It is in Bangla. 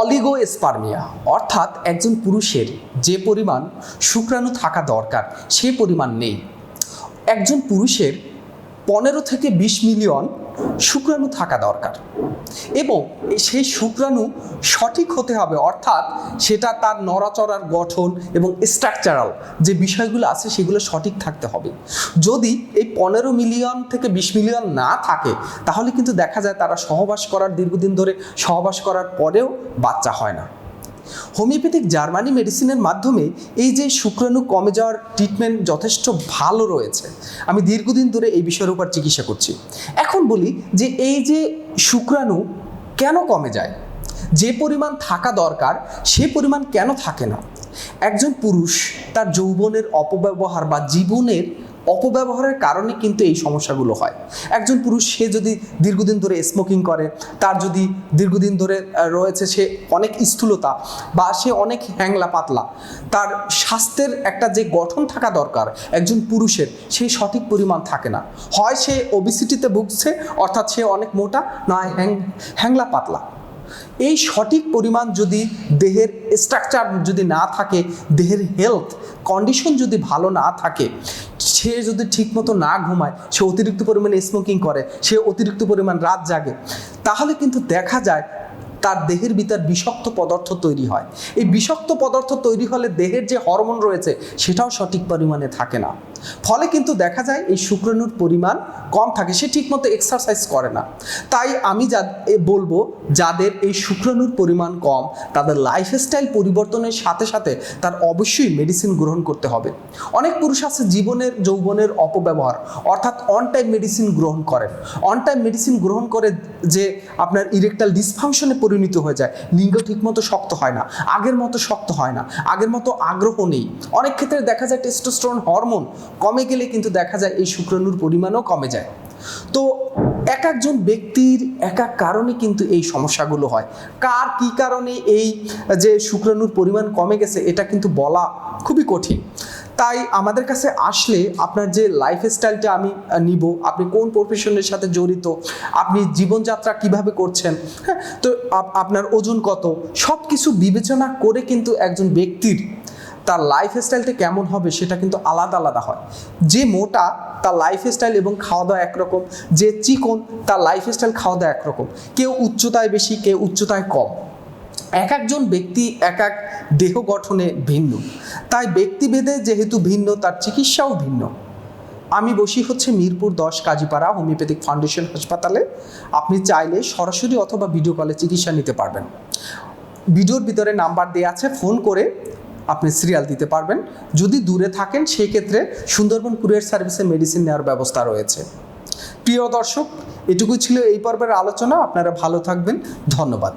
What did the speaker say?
অলিগোস্পার্মিয়া, অর্থাৎ একজন পুরুষের যে পরিমাণ শুক্রাণু থাকা দরকার সেই পরিমাণ নেই। একজন পুরুষের পনেরো থেকে বিশ মিলিয়ন শুক্রাণু থাকা দরকার। এবং সেই শুক্রাণু সঠিক হতে হবে, অর্থাৎ সেটা তার নড়াচড়ার গঠন এবং স্ট্রাকচারাল যে বিষয়গুলো আছে সেগুলো সঠিক থাকতে হবে। যদি এই পনেরো মিলিয়ন থেকে বিশ মিলিয়ন না থাকে, তাহলে কিন্তু দেখা যায় তারা সহবাস করার দীর্ঘদিন ধরে সহবাস করার পরেও বাচ্চা হয় না। হোমিওপ্যাথিক জার্মানি মেডিসিনের মাধ্যমে এই যে শুক্রাণু কমে যাওয়ার ট্রিটমেন্ট যথেষ্ট ভালো রয়েছে। আমি দীর্ঘদিন ধরে এই বিষয়ের উপর চিকিৎসা করছি। এখন বলি যে এই যে শুক্রাণু কেন কমে যায়? যে পরিমাণ থাকা দরকার, সে পরিমাণ কেন থাকে না? একজন পুরুষ তার যৌবনের অপব্যবহার বা জীবনের অপব্যবহারের কারণে কিন্তু এই সমস্যাগুলো হয়। একজন পুরুষ, সে যদি দীর্ঘদিন ধরে স্মোকিং করে, তার যদি দীর্ঘদিন ধরে রয়েছে সে অনেক স্থূলতা বা সে অনেক হ্যাংলা পাতলা, তার স্বাস্থ্যের একটা যে গঠন থাকা দরকার একজন পুরুষের, সেই সঠিক পরিমাণ থাকে না। হয় সে ওবিসিটিতে ভুগছে, অর্থাৎ সে অনেক মোটা নয় হ্যাং, হ্যাংলা পাতলা। এই সঠিক পরিমাণ যদি দেহের স্ট্রাকচার যদি না থাকে, দেহের হেলথ কন্ডিশন যদি ভালো না থাকে সে যদি ঠিকমতো না ঘুমায়, সে অতিরিক্ত পরিমাণে স্মোকিং করে, সে অতিরিক্ত পরিমাণ রাত জাগে। তাহলে কিন্তু দেখা যায় তার দেহের ভিতর বিষাক্ত পদার্থ তৈরি হয়। এই বিষাক্ত পদার্থ তৈরি হলে দেহের যে হরমোন রয়েছে, সেটাও সঠিক পরিমাণে থাকে না। ফলে কিন্তু দেখা যায় এই শুক্রাণুর পরিমাণ কম থাকে, সে ঠিকমতো এক্সারসাইজ করে না। তাই আমি যা বলব, যাদের এই শুক্রাণুর পরিমাণ কম, তাদের লাইফস্টাইল পরিবর্তনের সাথে সাথে তার অবশ্যই মেডিসিন গ্রহণ করতে হবে। অনেক পুরুষ আছে জীবনের, যৌবনের অপব্যবহার, অর্থাৎ অন টাইম মেডিসিন গ্রহণ করেন। অন টাইম মেডিসিন গ্রহণ করে যে আপনার ইরেকটাল ডিসফাংশনে পরিণত হয়ে যায়। লিঙ্গ ঠিকমতো শক্ত হয় না, আগের মতো শক্ত হয় না, আগের মতো আগ্রহ নেই। অনেক ক্ষেত্রে দেখা যায় টেস্টোস্টেরন হরমোন কমে গেলে কিন্তু দেখা যায় এই শুক্রাণুর পরিমাণও কমে যায়। তো এক একজন ব্যক্তির এক এক কারণে কিন্তু এই সমস্যাগুলো হয়। কার কি কারণে এই যে শুক্রাণুর পরিমাণ কমে গেছে, এটা কিন্তু বলা খুবই কঠিন। তাই আমাদের কাছে আসলে আপনার যে লাইফস্টাইলটা আমি নিব, আপনি কোন প্রফেশনের সাথে জড়িত, আপনি জীবনযাত্রা কীভাবে করছেন হ্যাঁ? তো আপ- আপনার ওজন কত সব কিছু বিবেচনা করে কিন্তু একজন ব্যক্তির তার লাইফস্টাইলটা কেমন হবে সেটা কিন্তু আলাদা আলাদা হয়। যে মোটা তার লাইফস্টাইল এবং খাওয়া দাওয়া একরকম, যে চিকন তার লাইফস্টাইল খাওয়া দাওয়া একরকম। কেউ উচ্চতায় বেশি, কেউ উচ্চতায় কম। এক একজন ব্যক্তি এক এক দেহ গঠনে ভিন্ন। তাই ব্যক্তিভেদে যেহেতু ভিন্ন, তার চিকিৎসাও ভিন্ন। আমি বসি হচ্ছে মিরপুর দশ কাজীপাড়া হোমিওপ্যাথিক ফাউন্ডেশন হাসপাতালে। আপনি চাইলে সরাসরি অথবা ভিডিও কলে চিকিৎসা নিতে পারবেন। ভিডিওর ভিতরে নাম্বার দেওয়া আছে ফোন করে আপনি সিরিয়াল দিতে পারবেন। যদি দূরে থাকেন সেই ক্ষেত্রে সুন্দরবন কুরিয়ার সার্ভিসে মেডিসিন নেওয়ার ব্যবস্থা রয়েছে। প্রিয় দর্শক এটুকু ছিল এই পর্বের আলোচনা। আপনারা ভালো থাকবেন। ধন্যবাদ।